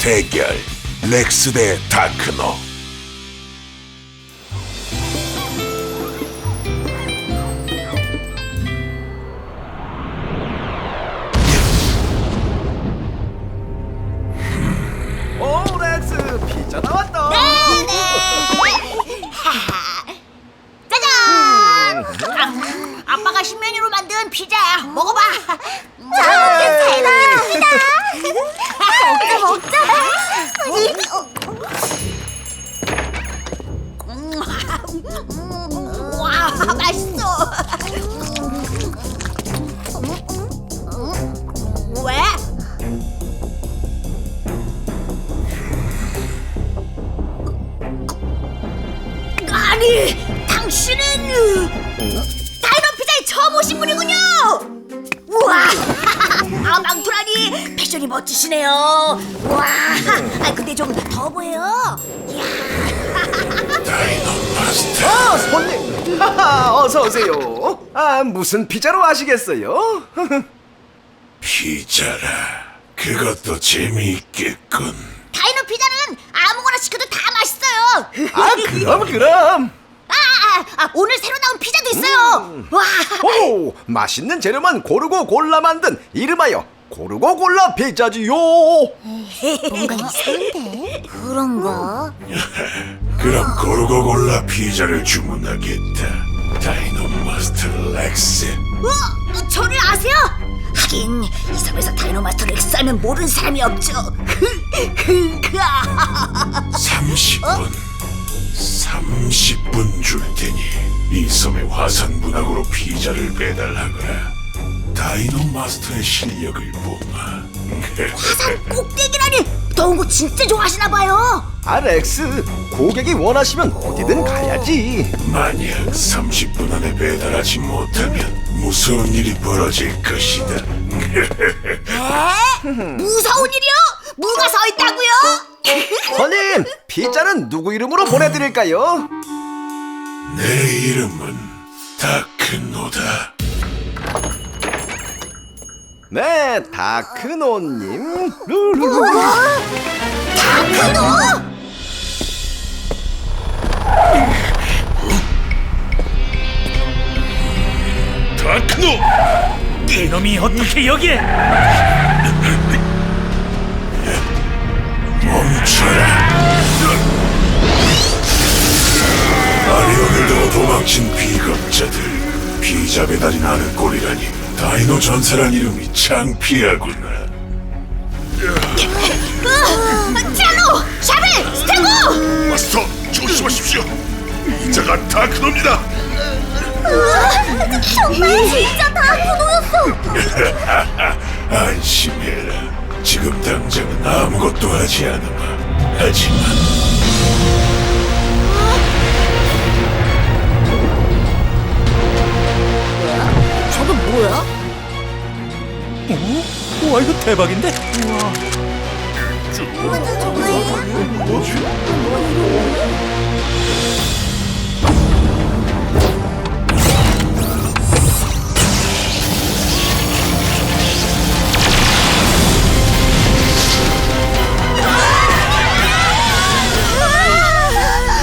대결. 렉스 대 다크노 피자야. 먹어봐. 잘 먹겠습니다. 먹자 먹자. 와 아 망토라니. 패션이 멋지시네요. 와, 아 근데 좀 보여요. 이야, 다이노 마스터. 아 손님. 하하, 어서 오세요. 아 무슨 피자로 아시겠어요? 피자라. 그것도 재미있겠군. 다이너 피자는 아무거나 시켜도 다 맛있어요. 아 그럼 그럼 아, 아, 아, 오늘 새로 나온 피자도 있어요. 와, 오 맛있는 재료만 고르고 골라 만든 이름하여 고르고 골라 피자지요 뭔가 이상한데? 그런가? 그럼 고르고 골라 피자를 주문하겠다 다이노 마스터 렉스 어? 저를 아세요? 하긴 이 섬에서 다이노마스터 렉스 하면 모르는 사람이 없죠. 30분 30분 줄 테니 이 섬의 화산 문학으로 피자를 배달하거라 다이노 마스터의 실력을 보마 산 꼭대기라니 더운 거 진짜 좋아하시나 봐요. 알렉스 고객이 원하시면 어디든 가야지 만약 30분 안에 배달하지 못하면 무서운 일이 벌어질 것이다. 에? 무서운 일이요? 무가 서 있다고요? 손님 피자는 누구 이름으로 보내드릴까요? 내 이름은 다크노다. 네 다크노님 루루루 다크노? 다크노! 이놈이 어떻게 여기에? 전사란 이름이 창피하구나. 티라노! 샤벨! 스테고! 마스터 조심하십시오. 이자가 다크노입니다. 정말 진짜 다크노였어! 안심해라. 지금 당장은 아무것도 하지 않으마. 하지만 저건 뭐야? 와 이거 대박인데?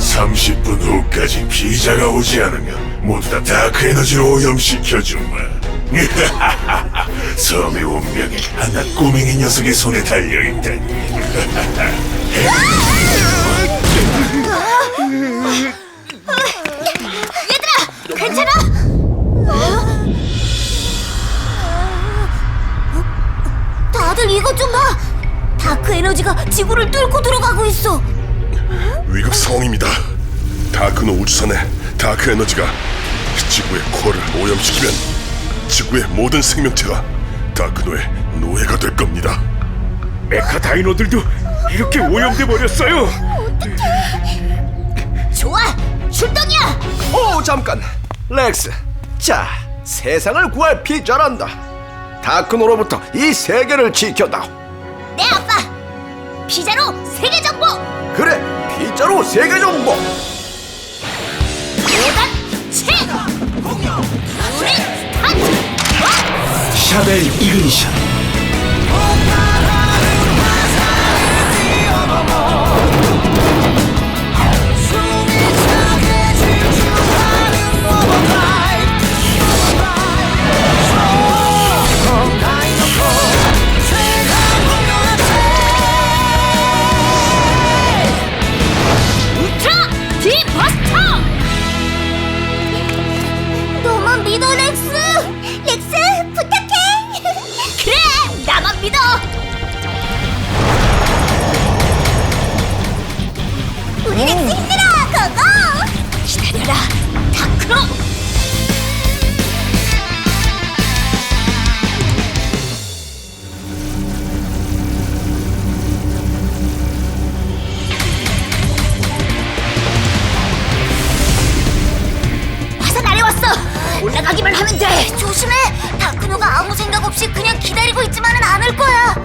삼 30분 후까지 피자가 오지 않으면 모두 다 다크 에너지로 오염시켜주마. 섬의 운명이 하나 꼬맹이 녀석의 손에 달려있다니. 얘들아! 괜찮아? 다들 이것 좀 봐! 다크 에너지가 지구를 뚫고 들어가고 있어! 위급 상황입니다. 다크노 우주선의 다크 에너지가 지구의 코어를 오염시키면 지구의 모든 생명체가 다크노의 노예가 될 겁니다. 메카 다이노들도 이렇게 오염돼 버렸어요. 좋아! 출동이야! 오 잠깐 렉스 자 세상을 구할 피자란다 다크노로부터 이 세계를 지켜다오 네 아빠! 피자로 세계 정보! 그래 피자로 세계 정보 샤벨 이그니션 렉스 힘내라 고고! 기다려라 다크로! 화산 아래 왔어! 올라가기만 하면 돼! 조심해! 다크노가 아무 생각 없이 그냥 기다리고 있지만은 않을 거야!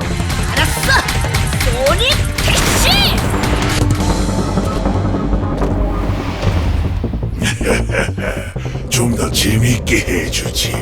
더 재미있게 해주지.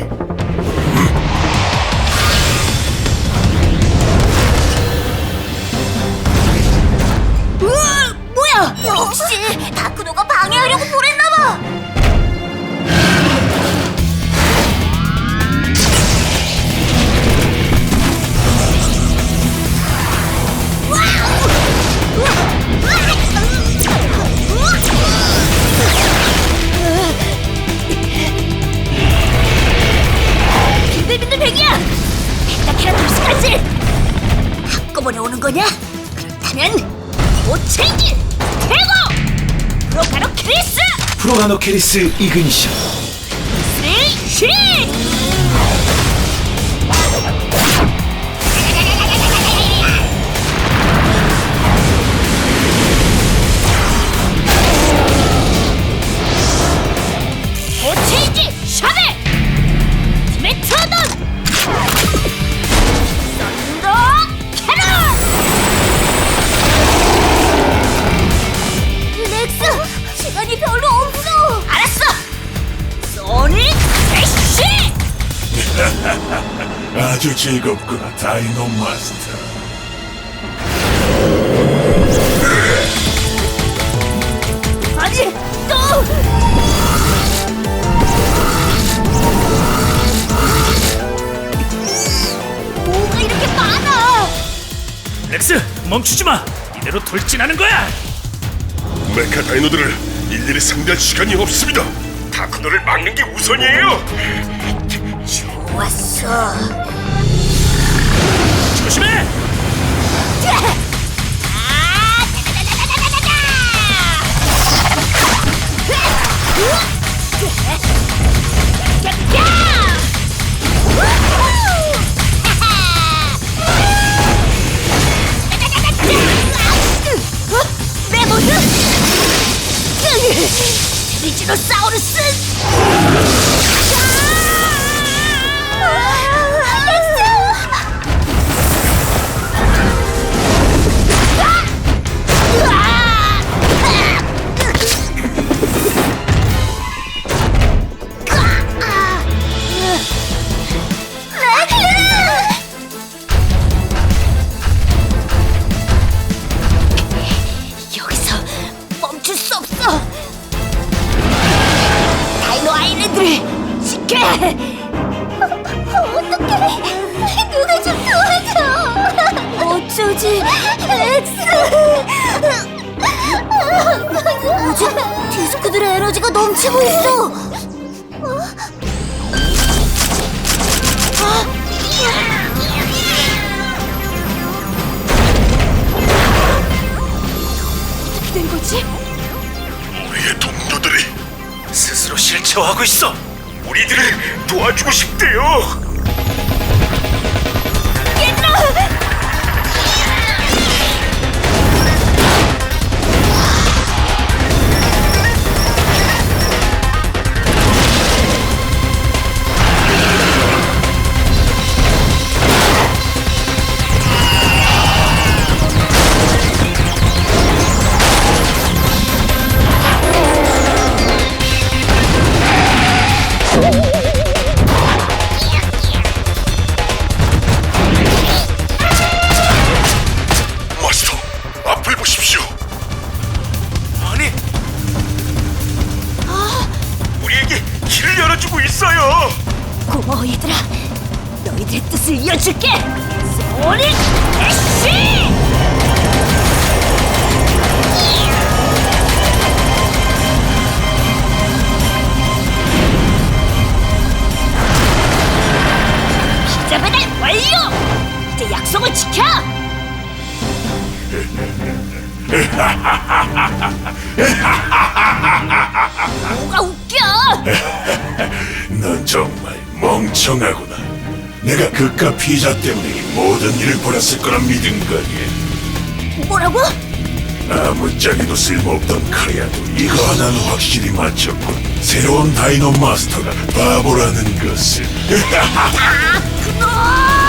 거냐? 그렇다면 오체기 태고 프로가노 크리스! 프로가노 캐리스 이그니션 아주 즐겁구나, 다이노 마스터. 아니, 또! 뭐가 이렇게 많아! 렉스 멈추지 마. 이대로 돌진하는 거야. 메카 다이노들을 일일이 상대할 시간이 없습니다. 다크노를 막는 게 우선이에요. 좋았어. 조심해. 뭐지? 디스크들의 에너지가 넘치고 있어. 어떻게 된 거지? 우리의 동료들이 스스로 실체화하고 있어. 우리들을 도와주고 싶대요. 있어요. 고마워 얘들아. 너희들의 뜻을 이어줄게. 소닉 대시! 피자 배달 완료! 이제 약속을 지켜! 뭐가 웃겨? 넌 정말 멍청하구나. 내가 그깟 피자 때문에 이 모든 일을 벌였을 거라 믿은 거니. 뭐라고? 아무짝에도 쓸모없던 카리아도 이거 하나는 확실히 맞췄군. 새로운 다이노 마스터가 바보라는 것을. 그놈!